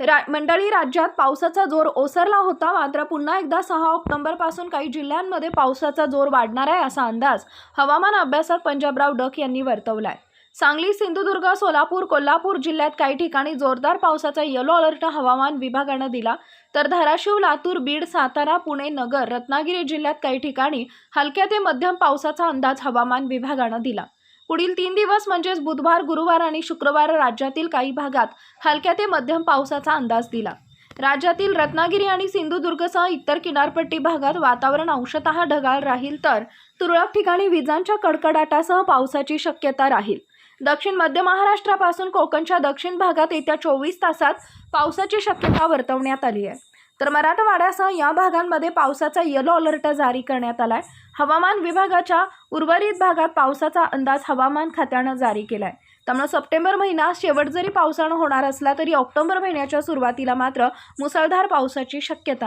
रा मंडळी राज्यात पावसाचा जोर ओसरला होता. मात्र पुन्हा एकदा सहा ऑक्टोबरपासून काही जिल्ह्यांमध्ये पावसाचा जोर वाढणार आहे असा अंदाज हवामान अभ्यासक पंजाबराव डक यांनी वर्तवला आहे सांगली सिंधुदुर्ग सोलापूर कोल्हापूर जिल्ह्यात काही ठिकाणी जोरदार पावसाचा येलो अलर्ट हवामान विभागानं दिला. तर धाराशिव लातूर बीड सातारा पुणे नगर रत्नागिरी जिल्ह्यात काही ठिकाणी हलक्या ते मध्यम पावसाचा अंदाज हवामान विभागानं दिला. पुढील तीन दिवस म्हणजेच बुधवार गुरुवार आणि शुक्रवार राज्यातील काही भागात हलक्या ते मध्यम पावसाचा अंदाज दिला. राज्यातील रत्नागिरी आणि सिंधुदुर्गसह इतर किनारपट्टी भागात वातावरण अंशतः ढगाळ राहील तर तुरळक ठिकाणी विजांच्या कडकडाटासह पावसाची शक्यता राहील. दक्षिण मध्य महाराष्ट्रापासून कोकणच्या दक्षिण भागात येत्या चोवीस तासात पावसाची शक्यता वर्तवण्यात आली आहे. तर मराठवाड्यासह या भागांमध्ये पावसाचा येलो अलर्ट जारी करण्यात आलाय. हवामान विभागाच्या उर्वरित भागात पावसाचा अंदाज हवामान खात्यानं जारी केलाय. त्यामुळे सप्टेंबर महिना शेवट जरी पावसानं होणार असला तरी ऑक्टोबर महिन्याच्या सुरुवातीला मात्र मुसळधार पावसाची शक्यता नाही.